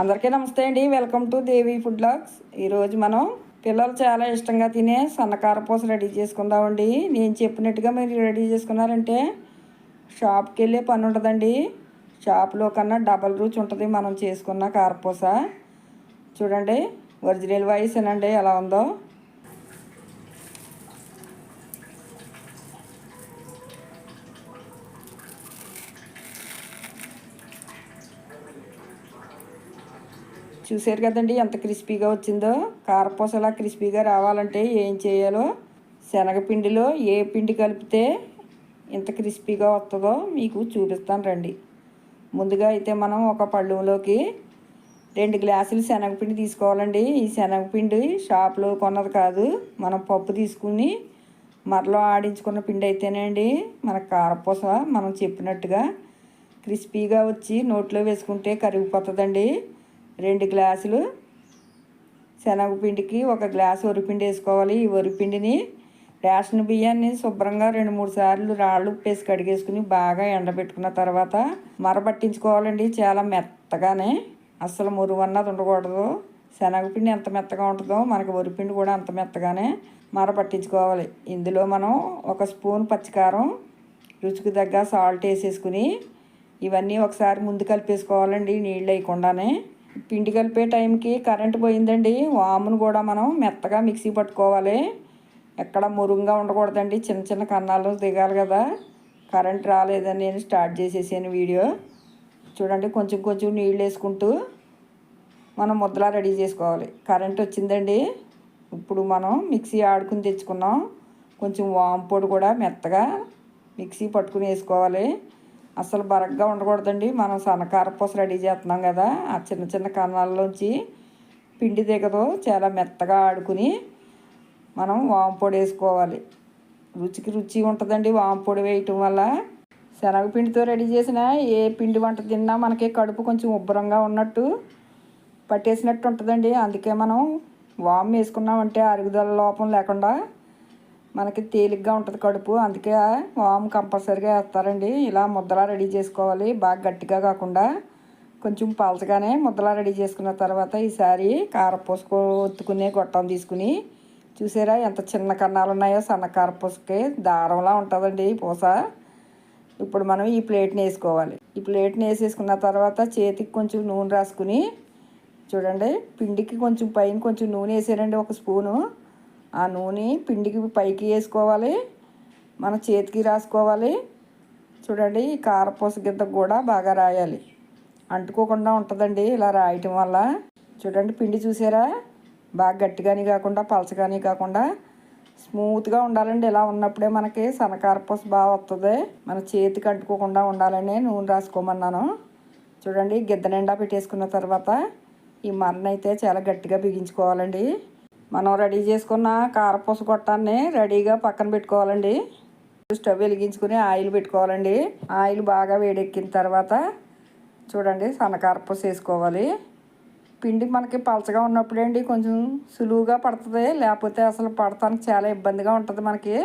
అందరికీ నమస్తే అండి. Welcome to Devi food blogs ఈరోజు మనం పిల్లలు చాలా ఇష్టంగా తినే సన్నకార పూస రెడీ చేసుకుందామండి. నేను చెప్పినట్టుగా మీరు రెడీ చేసుకున్నారంటే షాప్కి వెళ్ళే పని ఉంటుందండి షాప్లో కన్నా డబల్ రుచి ఉంటుంది మనం చేసుకున్న కారపూస చూడండి ఒరిజినల్ వాయిస్ ఏనండి ఎలా ఉందో. చూసారు కదండి ఎంత క్రిస్పీగా వచ్చిందో. కారపూస అలా క్రిస్పీగా రావాలంటే ఏం చేయాలో? శనగపిండిలో ఏ పిండి కలిపితే ఇంత క్రిస్పీగా వస్తుందో మీకు చూపిస్తాను రండి. ముందుగా అయితే మనం ఒక పళ్ళులోకి రెండు గ్లాసులు శనగపిండి తీసుకోవాలండి. ఈ శనగపిండి షాప్లో కొన్నది కాదు. మనం పప్పు తీసుకుని మరలో ఆడించుకున్న పిండి అయితేనండి మన కారపూస మనం చెప్పినట్టుగా క్రిస్పీగా వచ్చి నోట్లో వేసుకుంటే కరిగిపోతుందండి. రెండు గ్లాసులు శనగపిండికి ఒక గ్లాసు వరిపిండి వేసుకోవాలి. ఈ వరిపిండిని రేషన్ బియ్యాన్ని శుభ్రంగా రెండు మూడు సార్లు రాళ్ళు ఉప్పేసి కడిగేసుకుని బాగా ఎండబెట్టుకున్న తర్వాత మరబట్టించుకోవాలండి. చాలా మెత్తగానే. అస్సలు మురుగు అన్నది ఉండకూడదు. శనగపిండి ఎంత మెత్తగా ఉంటుందో మనకి వరిపిండి కూడా అంత మెత్తగానే మరబట్టించుకోవాలి. ఇందులో మనం ఒక స్పూన్ పచ్చికారం రుచికి తగ్గ సాల్ట్ వేసేసుకుని ఇవన్నీ ఒకసారి ముందు కలిపేసుకోవాలండి. నీళ్ళు వేయకుండానే. పిండి కలిపే టైంకి కరెంట్ పోయిందండి. వామును కూడా మనం మెత్తగా మిక్సీ పట్టుకోవాలి. ఎక్కడ మురుగ్గా ఉండకూడదండి. చిన్న చిన్న కన్నాలు దిగాలి కదా. కరెంట్ రాలేదని నేను స్టార్ట్ చేసేసాను వీడియో. చూడండి కొంచెం కొంచెం నీళ్ళు వేసుకుంటూ మనం ముద్దలా రెడీ చేసుకోవాలి. కరెంట్ వచ్చిందండి. ఇప్పుడు మనం మిక్సీ ఆడుకుని తెచ్చుకున్నాం. కొంచెం వాము పొడి కూడా మెత్తగా మిక్సీ పట్టుకుని వేసుకోవాలి. అసలు బరగ్గా ఉండకూడదండి. మనం సన్నకార పూస రెడీ చేస్తున్నాం కదా ఆ చిన్న చిన్న కన్నాల్లోంచి పిండి దిగదు చాలా మెత్తగా ఆడుకుని మనం వాంపొడి వేసుకోవాలి. రుచికి రుచి ఉంటుందండి వాంపొడి వేయటం వల్ల. శనగపిండితో రెడీ చేసిన ఏ పిండి వంట తిన్నా మనకి కడుపు కొంచెం ఉబ్బరంగా ఉన్నట్టు పట్టేసినట్టు ఉంటుందండి. అందుకే మనం వామ్ వేసుకున్నామంటే అరుగుదల లోపం లేకుండా మనకి తేలిగ్గా ఉంటుంది కడుపు. అందుకే వాము కంపల్సరీగా వేస్తారండి. ఇలా ముద్దలా రెడీ చేసుకోవాలి. బాగా గట్టిగా కాకుండా కొంచెం పలచగానే ముద్దలా రెడీ చేసుకున్న తర్వాత ఈసారి కారపూసకు ఒత్తుకునే గొట్టం తీసుకుని చూసారా ఎంత చిన్న కన్నాలు ఉన్నాయో సన్న కారపూసకి దారంలా ఉంటుందండి ఈ పూస. ఇప్పుడు మనం ఈ ప్లేట్ని వేసుకోవాలి. ఈ ప్లేట్ని వేసేసుకున్న తర్వాత చేతికి కొంచెం నూనె రాసుకుని చూడండి పిండికి కొంచెం పైన కొంచెం నూనె వేసారండి ఒక స్పూను. ఆ నూనె పిండికి పైకి వేసుకోవాలి మన చేతికి రాసుకోవాలి. చూడండి ఈ కారపూస గింత కూడా బాగా రాయాలి. అంటుకోకుండా ఉంటుందండి ఇలా రాయటం వల్ల. చూడండి పిండి చూసారా? బాగా గట్టిగాని కాకుండా పలచగాని కాకుండా స్మూత్గా ఉండాలండి. ఇలా ఉన్నప్పుడే మనకి సనకారపూస బాగా వస్తుంది మన చేతికి అంటుకోకుండా ఉండాలని నూనె రాసుకోమన్నాను. చూడండి గిద్ద నిండా పెట్టేసుకున్న తర్వాత ఈ మరణ అయితే చాలా గట్టిగా బిగించుకోవాలండి. మనం రెడీ చేసుకున్న కారపూస గొట్టాన్ని రెడీగా పక్కన పెట్టుకోవాలండి. స్టవ్ వెలిగించుకుని ఆయిల్ పెట్టుకోవాలండి. ఆయిల్ బాగా వేడెక్కిన తర్వాత చూడండి సన్నకారపూస వేసుకోవాలి. పిండి మనకి పలచగా ఉన్నప్పుడు అండి కొంచెం సులువుగా పడుతుంది. లేకపోతే అసలు పడటానికి చాలా ఇబ్బందిగా ఉంటుంది మనకి.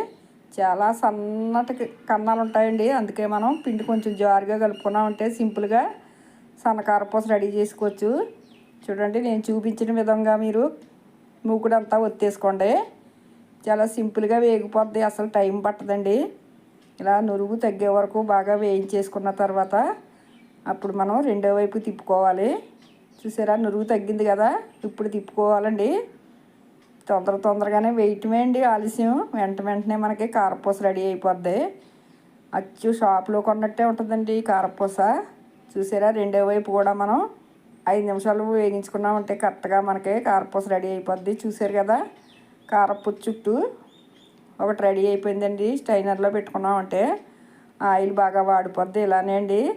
చాలా సన్నటి కన్నాలు ఉంటాయండి. అందుకే మనం పిండి కొంచెం జారుగా కలుపుకున్నా ఉంటే సింపుల్గా సన్నకారపూస రెడీ చేసుకోవచ్చు. చూడండి నేను చూపించిన విధంగా మీరు మూకుడంతా ఒత్తేసుకోండి. చాలా సింపుల్గా వేగిపోద్ది. అసలు టైం పట్టదండి. ఇలా నురుగు తగ్గే వరకు బాగా వేయించేసుకున్న తర్వాత అప్పుడు మనం రెండో వైపు తిప్పుకోవాలి. చూసారా? నురుగు తగ్గింది కదా? ఇప్పుడు తిప్పుకోవాలండి. తొందర తొందరగానే వేయటమే అండి ఆలస్యం. వెంట వెంటనే మనకి కారపూస రెడీ అయిపోద్ది. అచ్చు షాప్లో కొన్నట్టే ఉంటుందండి కారపూస. చూసారా? రెండో వైపు కూడా మనం ఐదు నిమిషాలు వేగించుకున్నామంటే కరెక్ట్గా మనకి కారపూస రెడీ అయిపోద్ది. చూసారు కదా? కారపూస చుట్టూ ఒకటి రెడీ అయిపోయిందండి. స్టైనర్లో పెట్టుకున్నామంటే ఆయిల్ బాగా వాడిపోద్ది. ఇలానే అండి.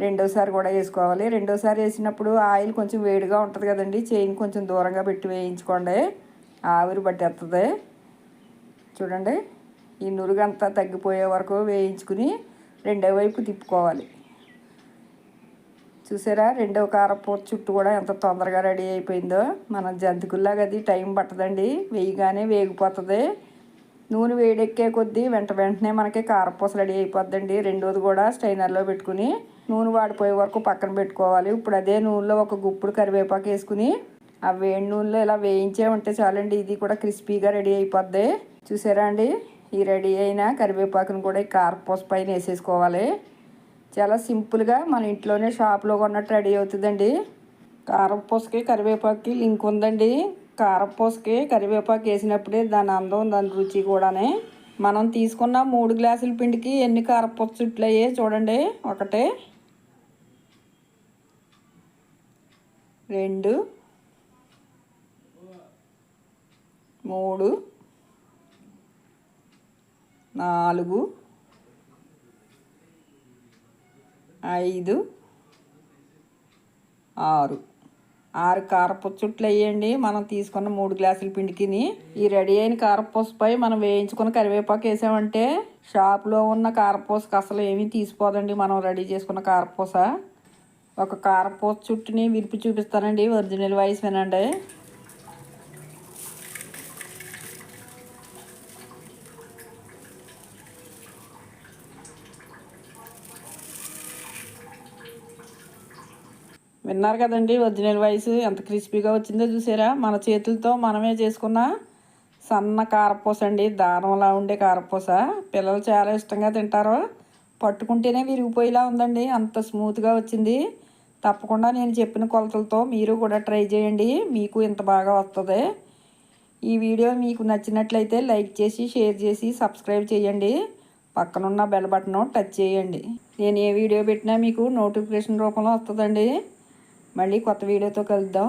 రెండోసారి కూడా వేసుకోవాలి. రెండోసారి వేసినప్పుడు ఆయిల్ కొంచెం వేడిగా ఉంటుంది కదండి. చైన్ కొంచెం దూరంగా పెట్టి వేయించుకోండి. ఆవిరి పట్టేస్తుంది చూడండి. ఈ నురుగంతా తగ్గిపోయే వరకు వేయించుకుని రెండో వైపు తిప్పుకోవాలి. చూసారా? రెండవ కారపూత చుట్టూ కూడా ఎంత తొందరగా రెడీ అయిపోయిందో. మన జంతికుల్లాగా అది టైం పట్టదండి. వేయగానే వేగిపోతుంది. నూనె వేడెక్కే కొద్దీ వెంట వెంటనే మనకి కారపూస రెడీ అయిపోద్దండి. రెండోది కూడా స్టైనర్లో పెట్టుకుని నూనె వాడిపోయే వరకు పక్కన పెట్టుకోవాలి. ఇప్పుడు అదే నూనెలో ఒక గుప్పుడు కరివేపాకు వేసుకుని ఆ వేడి నూనెలో ఇలా వేయించే ఉంటే చాలండి. ఇది కూడా క్రిస్పీగా రెడీ అయిపోద్ది. చూసారా అండి? ఈ రెడీ అయిన కరివేపాకును కూడా ఈ కారపూస పైన వేసేసుకోవాలి. చాలా సింపుల్గా మన ఇంట్లోనే షాప్లో కొన్నట్టు రెడీ అవుతుందండి. కారపూసకి కరివేపాకి లింక్ ఉందండి. కారపూసకి కరివేపాకు వేసినప్పుడే దాని అందం దాని రుచి కూడానే. మనం తీసుకున్న మూడు గ్లాసుల పిండికి ఎన్ని కారపూస చుట్లు అయ్యాయి చూడండి. ఒకటి రెండు మూడు నాలుగు ఐదు ఆరు. ఆరు కారపుచ్చుట్లు వేయండి మనం తీసుకున్న మూడు గ్లాసుల పిండికిని. ఈ రెడీ అయిన కారపూసపై మనం వేయించుకున్న కరివేపాకు వేసామంటే షాప్లో ఉన్న కారపూసకి అసలు ఏమీ తీసిపోదండి. మనం రెడీ చేసుకున్న కారపూస. ఒక కారపూస చుట్టుని విరిపి చూపిస్తానండి. ఒరిజినల్ వాయిస్ వినండి. విన్నారు కదండి ఒరిజినల్ వాయిస్. ఎంత క్రిస్పీగా వచ్చిందో చూసారా? మన చేతులతో మనమే చేసుకున్న సన్న కారపూస అండి. దానంలా ఉండే కారపూస. పిల్లలు చాలా ఇష్టంగా తింటారు. పట్టుకుంటేనే విరిగిపోయేలా ఉందండి. అంత స్మూత్గా వచ్చింది. తప్పకుండా నేను చెప్పిన కొలతలతో మీరు కూడా ట్రై చేయండి. మీకు ఇంత బాగా వస్తుంది. ఈ వీడియో మీకు నచ్చినట్లయితే లైక్ చేసి షేర్ చేసి సబ్స్క్రైబ్ చేయండి. పక్కనున్న బెల్ బటన్ టచ్ చేయండి. నేను ఏ వీడియో పెట్టినా మీకు నోటిఫికేషన్ రూపంలో వస్తుందండి. మళ్ళీ కొత్త వీడియోతో కలుద్దాం.